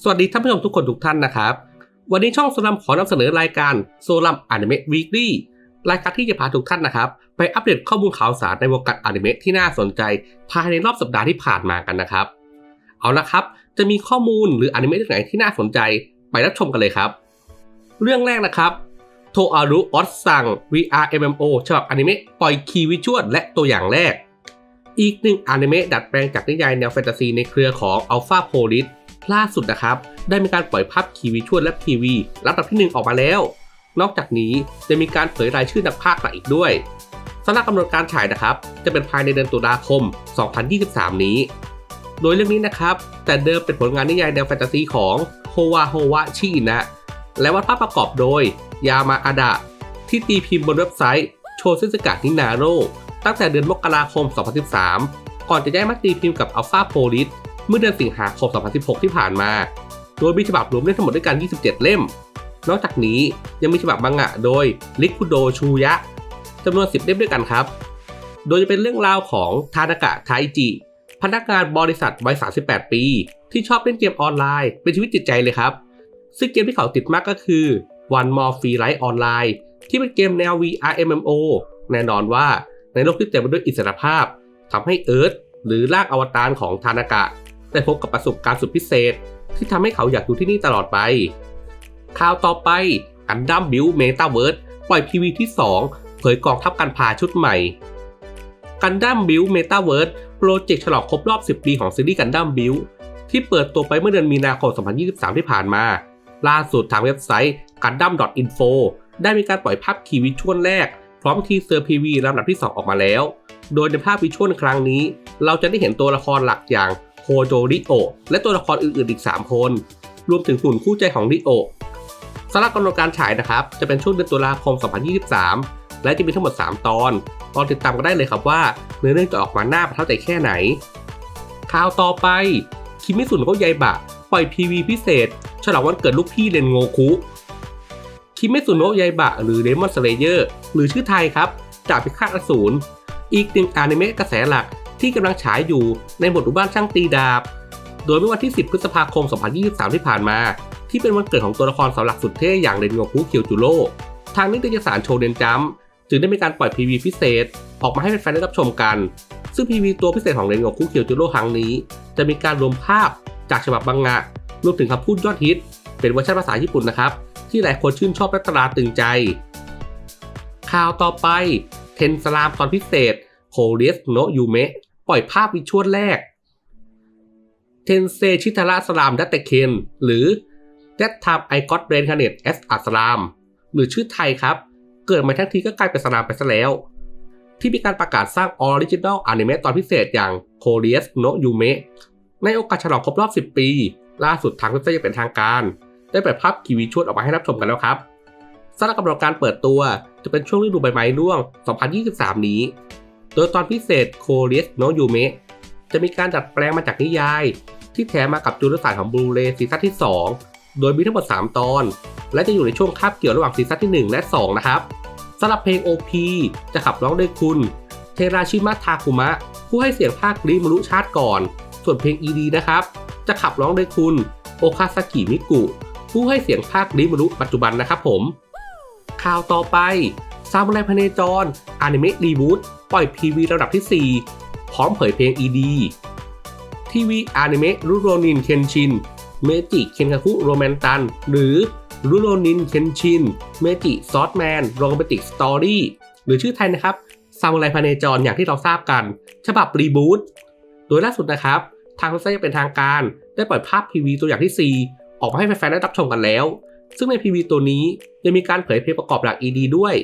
สวัสดีท่านผู้ชมทุกคนทุกท่านนะครับ วันนี้ช่องโซลัมขอนำเสนอรายการโซลัมอนิเมะวีคลี่รายการที่จะพาทุกท่านนะครับ ไปอัปเดตข้อมูลข่าวสารในวงการอนิเมะที่น่าสนใจภายในรอบสัปดาห์ที่ผ่านมากันนะครับ เอาละครับ จะมีข้อมูลหรืออนิเมะเรื่องไหนที่น่าสนใจไปรับชมกันเลยครับ เรื่องแรกนะครับโทอารุออสซัง VR MMO ฉบับอนิเมะปล่อยคีย์วิชวลและตัวอย่างแรก อีกหนึ่งอนิเมะดัดแปลงจากนิยายแนวแฟนตาซีในเครือของ Alpha Police ล่าสุดนะครับ ได้มีการปล่อยภาพคีวิชวลและพีวีลำดับที่ 1 ออกมาแล้ว นอกจากนี้จะมีการเผยรายชื่อนักพากย์มาอีกด้วยสำหรับกำหนดการฉายนะครับ จะเป็นภายในเดือนตุลาคม 2023 นี้ โดยเรื่องนี้นะครับ แต่เดิมเป็นผลงานนิยายแนวแฟนตาซีของโฮวาโฮวะชินะ และวาดภาพประกอบโดย ยามาอาดะ ที่ตีพิมพ์บนเว็บไซต์โชซิสกะนินาโรตั้งแต่เดือนมกราคม 2013 ก่อนจะย้ายมาตีพิมพ์กับ Alpha Police เมื่อเดือนสิงหาคม 2016 ที่ผ่านมา โดยมีฉบับรวมเล่มทั้งหมดด้วยกัน 27 เล่ม นอกจากนี้ยังมีฉบับมังงะโดยลิคุโดชูยะจำนวน 10 เล่มด้วยกันครับ โดยจะเป็นเรื่องราวของทานากะไทจิ พนักงานบริษัทวัย 38 ปี ที่ชอบเล่นเกมออนไลน์ เป็นชีวิตจิตใจเลยครับ ซึ่งเกมที่เขาติดมากก็คือ One More Free Life Online ที่เป็นเกมแนว VR MMO แน่นอนว่าในโลกที่เต็มไปด้วยอิสรภาพทำให้เอิร์ธหรือร่างอวตารของทานากะ ได้พบกับประสบการณ์สุดพิเศษ ที่ทำให้เขาอยากอยู่ที่นี่ตลอดไป ข่าวต่อไปกันดั้มบิวเมตาเวิร์ดปล่อยพีวีที่ 2 เผยกองทัพกันพาชุดใหม่กันดั้มบิวเมตาเวิร์ดโปรเจกต์ฉลองครบรอบ 10 ปีของซีรีส์กันดั้มบิวที่เปิดตัวไปเมื่อเดือนมีนาคม 2023 ที่ผ่านมา ล่าสุดทางเว็บไซต์ gundam.info ได้มีการปล่อยภาพคีวิชวลแรก พร้อมทีเซอร์พีวีลำดับที่ 2 ออกมาแล้ว โดยในภาพวิชวลครั้งนี้ เราจะได้เห็นตัวละครหลักอย่าง โคโจริโอ และตัวละครอื่นๆอีก 3 คน รวมถึงหุ่นคู่ใจของริโอสำหรับกำหนดการฉายนะครับ จะเป็นช่วงเดือนตุลาคม 2023 และจะมีทั้งหมด 3 ตอนรอติดตามกันได้เลยครับว่าเนื้อเรื่องจะออกมาหน้าประทับใจแค่ไหน ข่าวต่อไป คิมิสุนโก็ยายบะ ปล่อยพีวีพิเศษ ฉลองวันเกิดลูกพี่เรนโงคุ คิมิสุนโนะยายบะ หรือเดมอนสเลเยอร์หรือชื่อไทยครับ จากพิฆาตอสูร อีกหนึ่งอนิเมะกระแสหลัก ที่กำลังฉายอยู่ในบทอุบ้านช่างตีดาบ โดยเมื่อวันที่ 10 พฤษภาคม 2023 ที่ผ่านมา ที่เป็นวันเกิดของตัวละครเสาหลักสุดเท่อย่างเรนโงคุเคียวจูโร่ทางนิตยสารโชเดนจัมจึงได้มีการปล่อยพีวีพิเศษ ออกมาให้แฟนๆได้รับชมกัน ซึ่งพีวีตัวพิเศษของเรนโงคุเคียวจูโร่ครั้งนี้ จะมีการรวมภาพจากฉบับบังงะรวมถึงคำพูดยอดฮิต เป็นเวอร์ชันภาษาญี่ปุ่นนะครับ ที่หลายคนชื่นชอบและตราตึงใจข่าวต่อไปเทนสลามตอนพิเศษโ o เ i สโนยูเมะ ล่อยภาพวิชวลแรก เทนเซชิทาระสลามดัตเตเคนหรือ That Time I Got Reincarnated as a Slam หรือชื่อไทยครับ เกิดมาทั้งทีก็กลายเป็นสลามไปซะแล้ว ที่มีการประกาศสร้างออริจิน l ลอนิเมะตอนพิเศษอย่าง k o r e s no Yume ในโอกาสฉลองครบรอบ 10 ปี ล่าสุดทางเว็บไซต์ยังเป็นทางการ ได้เปิดภาพคีวีชวดออกมาให้รับชมกันแล้วครับสำหรับกำหนดการเปิดตัวจะเป็นช่วงฤดูใบไม้ร่วง 2023 นี้ โดยตอนพิเศษ k o r e s no Yume จะมีการดัดแปลงมาจากนิยาย ที่แถมมากับจูลสารของบลูเรย์ซีซั่นที่ 2 โดยมีทั้งหมด 3 ตอน และจะอยู่ในช่วงคาบเกี่ยวระหว่างซีซั่นที่ 1 และ 2 นะครับสำหรับเพลง OP จะขับร้องโดยคุณ เทราชิมะทาคุมะ ผู้ให้เสียงภาคริมรุชาติก่อน ส่วนเพลง ED นะครับ จะขับร้องโดยคุณโอคาซากิมิกุ ผู้ให้เสียงภาคริมรุปัจจุบันนะครับผม ข่าวต่อไปซามูไรพเนจรอนิเมะรีบูต ปล่อยพีวีระดับที่ 4 พร้อมเผยเพลง ED ทีวีอนิเมะรุโรนินเคนชิน เมจิเคนคาคุโรแมนตัน หรือรุโรนินเคนชิน เมจิซอสแมนโรแมนติกสตอรี่หรือชื่อไทยนะครับซามูไรพาเนจรอย่างที่เราทราบกัน ฉบับรีบูตโดยล่าสุดนะครับ ทางเว็บไซต์เป็นทางการได้ปล่อยภาพ PV ตัวอย่างที่ 4 ออกมาให้แฟนๆได้รับชมกันแล้ว ซึ่งใน PV ตัวนี้ยังมีการเผยเพลงประกอบหลัก ED ด้วย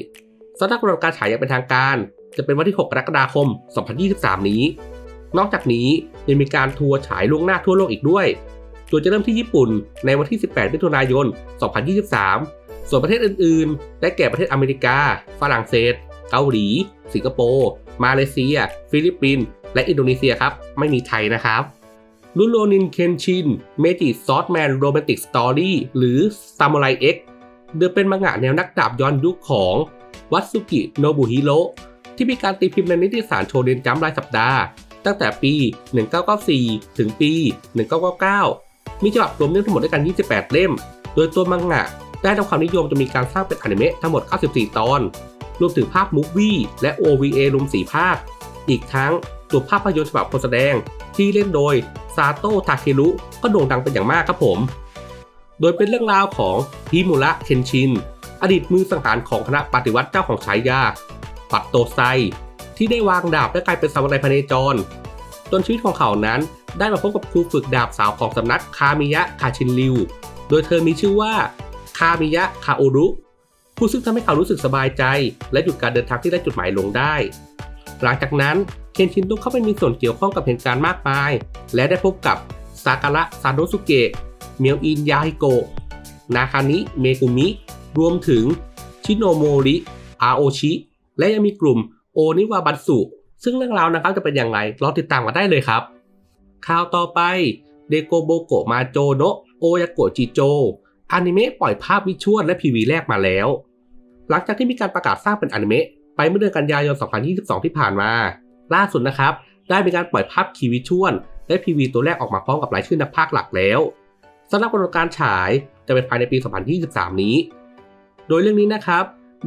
สำหรับกำหนดการฉายอย่างเป็นทางการ จะเป็นวันที่ 6 กรกฎาคม 2023 นี้ นอกจากนี้ยังมีการทัวร์ฉายล่วงหน้าทั่วโลกอีกด้วยโดยจะเริ่มที่ญี่ปุ่นในวันที่ 18 มิถุนายน 2023 ส่วนประเทศอื่นๆ ได้แก่ประเทศอเมริกา ฝรั่งเศส เกาหลี สิงคโปร์ มาเลเซีย ฟิลิปปินส์ และอินโดนีเซียครับ ไม่มีไทยนะครับรุโรนินเคนชิน เมจิซอสแมนโรแมนติกสตอรี่หรือซามูไรเอ็กเดิมเป็นมังงะแนวนักดาบย้อนยุคของวัตสุกิโนบุฮิโร ที่มีการตีพิมพ์ในนิตยสารโชเดนจัมรายสัปดาห์ ตั้งแต่ปี 1994 ถึงปี 1999 มีฉบับรวมเรื่องทั้งหมดด้วยกัน 28 เล่ม โดยตัวมังงะได้รับความนิยมจะมีการสร้างเป็นอนิเมะทั้งหมด 94 ตอน รวมถึงภาคมูฟวี่และ OVA รวม 4 ภาค อีกทั้งตัวภาพยนตร์ฉบับคนแสดงที่เล่นโดยซาโตะทาเครุก็โด่งดังเป็นอย่างมากครับผม โดยเป็นเรื่องราวของฮิมุระเคนชิน อดีตมือสังหารของคณะปฏิวัติเจ้าของฉายา ปัตโตไซ ที่ได้วางดาบและกลายเป็นซามูไรพเนจร จนชีวิตของเขานั้นได้มาพบกับครูฝึกดาบสาวของสำนักคามิยะคาชินริว โดยเธอมีชื่อว่าคามิยะคาโอรุผู้ซึ่งทำให้เขารู้สึกสบายใจ และหยุดการเดินทางที่ได้จุดหมายลงได้ หลังจากนั้นเคนชินต้องเข้าไปมีส่วนเกี่ยวข้องกับเหตุการณ์มากมาย และได้พบกับซาการะซาโนสุเกะเมียวอินยาฮิโกะนาคานิเมกุมิ รวมถึงชิโนโมริอาโอชิ และยังมีกลุ่มโอนิวาบัตสุซึ่งเรื่องราวนะครับจะเป็นอย่างไรรอติดตามกันได้เลยครับ ข่าวต่อไปเดโกโบโกมาโจโนโอยาโกจิโจอนิเมะปล่อยภาพวิชวลและพีวีแรกมาแล้ว หลังจากที่มีการประกาศสร้างเป็นอนิเมะไปเมื่อเดือนกันยายน 2022 ที่ผ่านมา ล่าสุดนะครับ ได้มีการปล่อยภาพคีวิชวลและพีวีตัวแรกออกมาพร้อมกับรายชื่อนักพากย์หลักแล้วสำหรับกำหนดการฉายจะเป็นภายในปี 2023 นี้ โดยเรื่องนี้นะครับ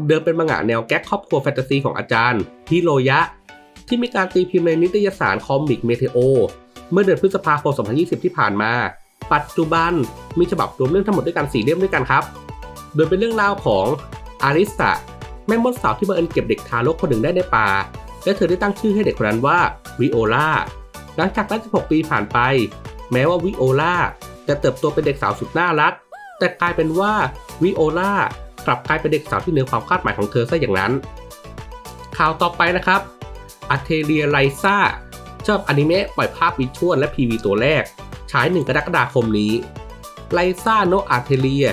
เดิมเป็นมังงะแนวแก๊กครอบครัวแฟนตาซีของอาจารย์ฮิโรยะ ที่มีการตีพิมพ์ในนิตยสารคอมิกเมเทโอเมื่อเดือนพฤษภาคม 2020 ที่ผ่านมา ปัจจุบันมีฉบับรวมเรื่องทั้งหมดด้วยกัน4เล่มด้วยกันครับ โดยเป็นเรื่องราวของอาริสะแม่มดสาวที่บังเอิญเก็บเด็กทารกคนหนึ่งได้ในป่า และเธอได้ตั้งชื่อให้เด็กคนนั้นว่าวิโอลาหลังจากนั้น16ปีผ่านไป แม้ว่าวิโอลาจะเติบโตเป็นเด็กสาวสุดน่ารัก แต่กลายเป็นว่าวิโอลา กลับกลายเป็นเด็กสาวที่เหนือความคาดหมายของเธอซะอย่างนั้น ข่าวต่อไปนะครับอัเทเรียไลซ่าชอบอนิเมะปล่อยภาพวิชวลและพีวีตัวแรก ฉาย 1 กรกฎาคมนี้ไลซ่าโนอาเทเรีย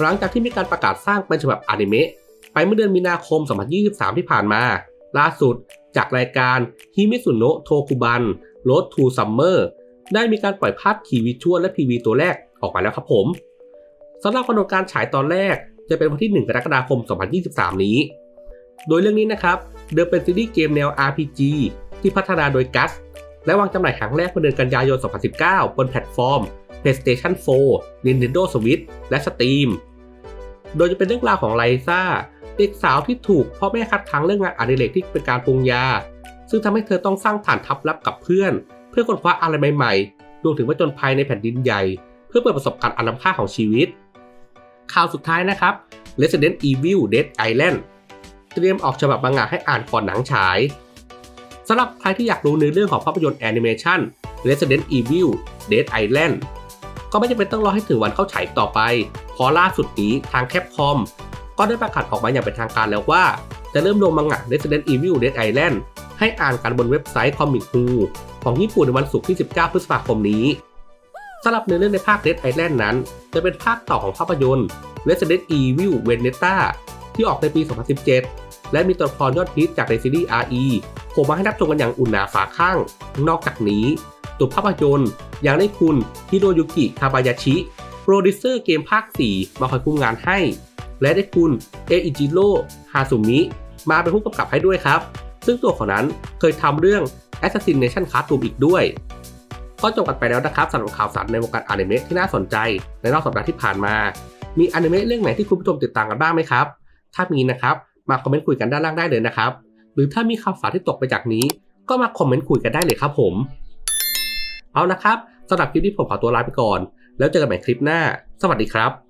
หลังจากที่มีการประกาศสร้างเป็นฉบับอนิเมะไปเมื่อเดือนมีนาคม 2023 ที่ผ่านมา ล่าสุดจากรายการฮิมิสุโนะโทคุบัน Road to Summer ได้มีการปล่อยภาพคีวิชวลและพีวีตัวแรกออกมาแล้วครับผมสำหรับกำหนดการฉายตอนแรก จะเป็นวันที่ 1 กรกฎาคม 2023 นี้ โดยเรื่องนี้นะครับเดิมเป็นซีรีส์เกมแนว RPG ที่พัฒนาโดยกัสและวางจำหน่ายครั้งแรกเมื่อเดือนกันยายน 2019 บนแพลตฟอร์ม PlayStation 4 Nintendo Switch และ Steam โดยจะเป็นเรื่องราวของไลซ่า เด็กสาวที่ถูกพ่อแม่คัดค้านเรื่องงานอดิเรกที่เป็นการปรุงยา ซึ่งทำให้เธอต้องสร้างฐานทัพลับกับเพื่อน เพื่อค้นคว้าอะไรใหม่ๆรวมถึงผจญภัยในแผ่นดินใหญ่ เพื่อเปิดประสบการณ์อันล้ำค่าของชีวิต ข่าวสุดท้ายนะครับ Resident Evil Dead Island เตรียมออกฉบับมังงะให้อ่านก่อนหนังฉายสำหรับใครที่อยากรู้ในเรื่องของภาพยนตร์แอนิเมชัน Resident Evil Dead Island ก็ไม่จำเป็นต้องรอให้ถึงวันเข้าฉายต่อไปเพราะล่าสุดนี้ทางแคปคอมก็ได้ประกาศออกมาอย่างเป็นทางการแล้วว่า จะเริ่มลงมังงะ Resident Evil Dead Island ให้อ่านกันบนเว็บไซต์ Comic Hu ของญี่ปุ่นในวันศุกร์ที่ 19 พฤษภาคมนี้ สำหรับเนื้อเรื่องในภาค Dead Island นั้น จะเป็นภาคต่อของภาพยนตร์ Resident Evil Vendetta ที่ออกในปี 2017 และมีตัวละครยอดฮิตจากในซีรีส์ RE โผล่มาให้รับชมกันอย่างอุ่นหนาฝาข้าง นอกจากนี้ ตัวภาพยนตร์ยังได้คุณฮิโรยุกิคาบายาชิโปรดิวเซอร์เกมภาค 4 มาคอยคุมงานให้ และได้คุณเออิจิโร่ฮาสุมิ มาเป็นผู้กำกับให้ด้วยครับ ซึ่งตัวของนั้นเคยทำเรื่อง Assassination Classroom อีกด้วย ก็จบกันไปแล้วนะครับสำหรับข่าวสารในวงการอนิเมะที่น่าสนใจในรอบสัปดาห์ที่ผ่านมา มีอนิเมะเรื่องไหนที่คุณผู้ชมติดตามกันบ้างไหมครับ ถ้ามีนะครับ มาคอมเมนต์คุยกันด้านล่างได้เลยนะครับ หรือถ้ามีข่าวสารที่ตกไปจากนี้ ก็มาคอมเมนต์คุยกันได้เลยครับผม เอานะครับสำหรับคลิปนี้ผมขอตัวลาไปก่อน แล้วเจอกันใหม่คลิปหน้า สวัสดีครับ